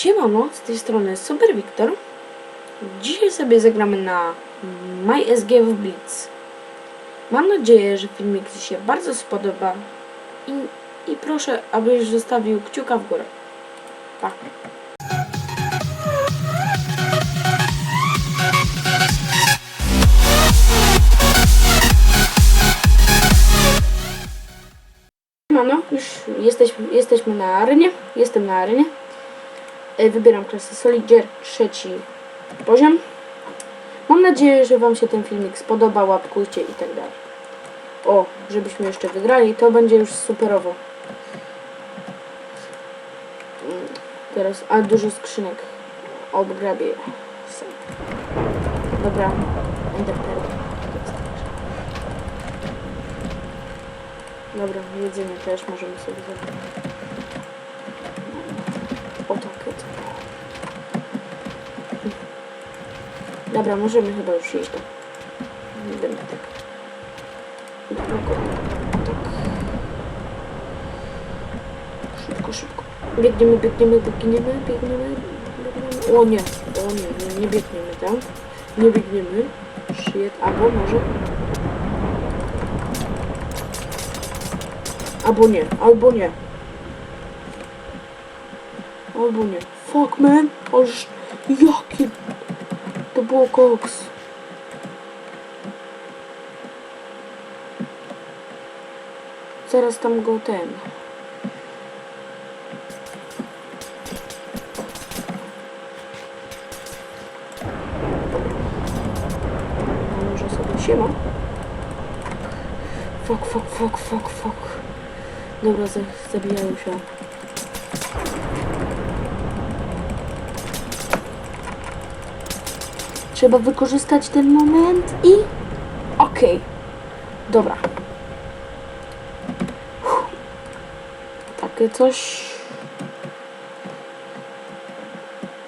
Siemano, z tej strony Super Wiktor. Dzisiaj sobie zagramy na MySG w Blitz. Mam nadzieję, że filmik Ci się bardzo spodoba i, i proszę, abyś zostawił kciuka w górę. Pa! Siemano, już jesteśmy, jesteśmy na arenie. Jestem na arenie. E, Wybieram klasę Solidier, trzeci poziom. Mam nadzieję, że Wam się ten filmik spodoba, łapkujcie i tak dalej. O, żebyśmy jeszcze wygrali, to będzie już superowo. Mm, Teraz, a dużo skrzynek. Obgrabię. Dobra, Ender Pearl. Dobra, jedzenie też możemy sobie zrobić. O tak, to. Dobra, możemy chyba już iść tak. Nie będę tak. Długo. Tak. Szybko, szybko. Biegniemy, biegniemy, biegniemy, biegniemy, biegniemy. O nie, o nie, nie, nie biegniemy tam. Nie biegniemy. Shit, albo może... Albo nie, albo nie. Albo nie. Fuck man, aż jakie to było koks. Zaraz tam go ten. Może sobie siema. Fuck, fuck, fuck, fuck, fuck. Dobra, za- zabijają się. Trzeba wykorzystać ten moment i... Okej. Dobra. Uff. Takie coś...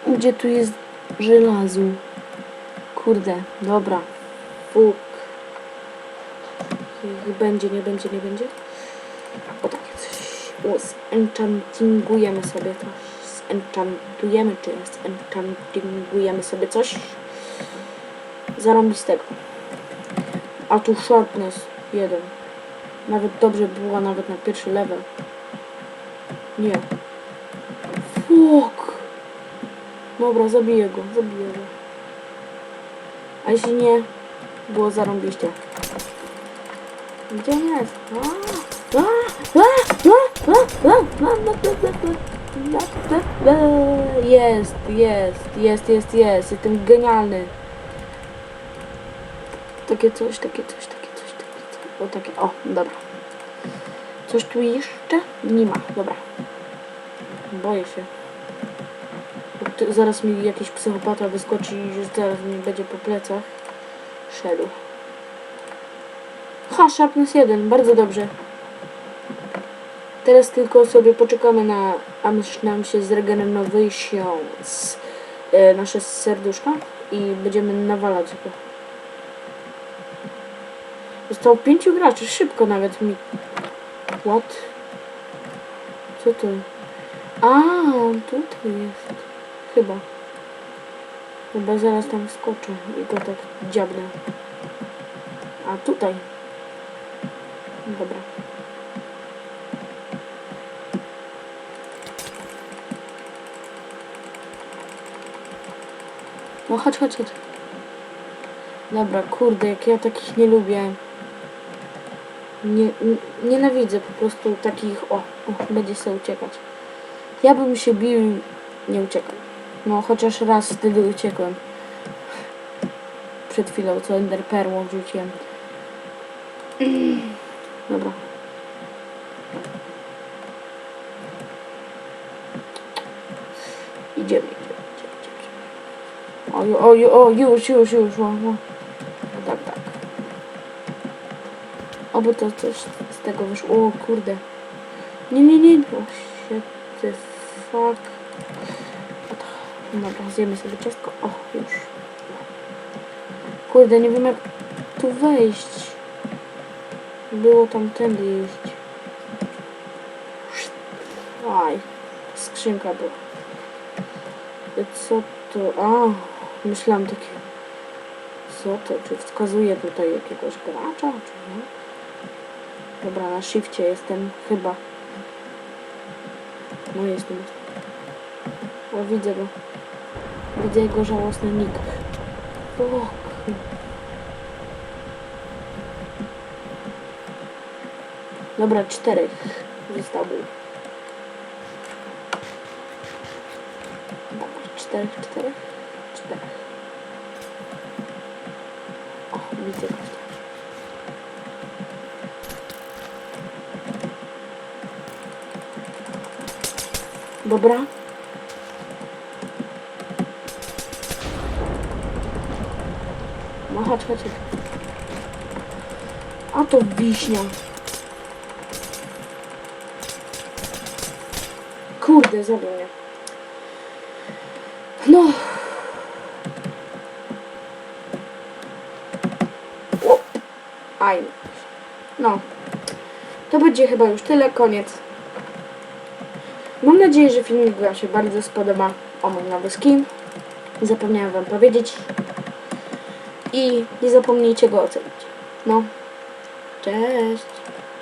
Gdzie tu jest żelazo? Kurde, dobra. Fuk. Będzie, nie będzie, nie będzie. O takie coś. Zenchantingujemy sobie to. Zenchantujemy, czy zenchantingujemy sobie coś zarąbistego. A tu sharpness jeden. Nawet dobrze była nawet na pierwszy level. Nie. Fuck. Dobra, zabiję go, zabiję go. A jeśli nie, było zarąbiście. Gdzie nie jest? Jest, jest, jest, jest, jest. Jestem genialny. Takie coś, takie coś, takie coś, takie coś. O, takie, o, dobra. Coś tu jeszcze? Nie ma, dobra. Boję się. Zaraz mi jakiś psychopata wyskoczy i że zaraz mi będzie po plecach szedł. Ha, Sharpness 1, bardzo dobrze. Teraz tylko sobie poczekamy na, aż nam się zregenerują z, e, nasze serduszka i będziemy nawalać go. Zostało pięciu graczy, szybko nawet mi. What? Co to? A, tutaj jest. Chyba. Chyba zaraz tam skoczę i go tak dziabnę. A tutaj. Dobra. No chodź, chodź, chodź. Dobra, kurde, jak ja takich nie lubię. Nie, nienawidzę po prostu takich, o, o, będzie sobie uciekać. Ja bym się bił, nie uciekał. No, chociaż raz wtedy uciekłem. Przed chwilą, co Ender Perłą rzuciłem. Dobra. Idziemy, idziemy, idziemy, idziemy. O, o, o, już, już, już, o, o. Tak, tak. Oby to coś z tego wyszło. O kurde. Nie, nie, nie. O shit the fuck. Dobra, zjemy sobie ciastko. O, już. Kurde, nie wiem jak tu wejść. Było tam tędy iść. Aj. Skrzynka była. Co to? A, myślałam takie. Co to? Czy wskazuje tutaj jakiegoś gracza? Czy nie? Dobra, na shifcie jestem chyba. No jestem. O, widzę go. Widzę jego żałosny nick. Dobra, czterech zostało. Dobra, czterech, czterech, czterech. O, widzę gościa. Dobra. No chodź, chodź. A to wiśnia. Kurde, zabił mnie. No. Aj. No. To będzie chyba już tyle, koniec. Mam nadzieję, że filmik Wam się bardzo spodoba. O mój nowy skin. Zapomniałem Wam powiedzieć. I nie zapomnijcie go ocenić. No. Cześć.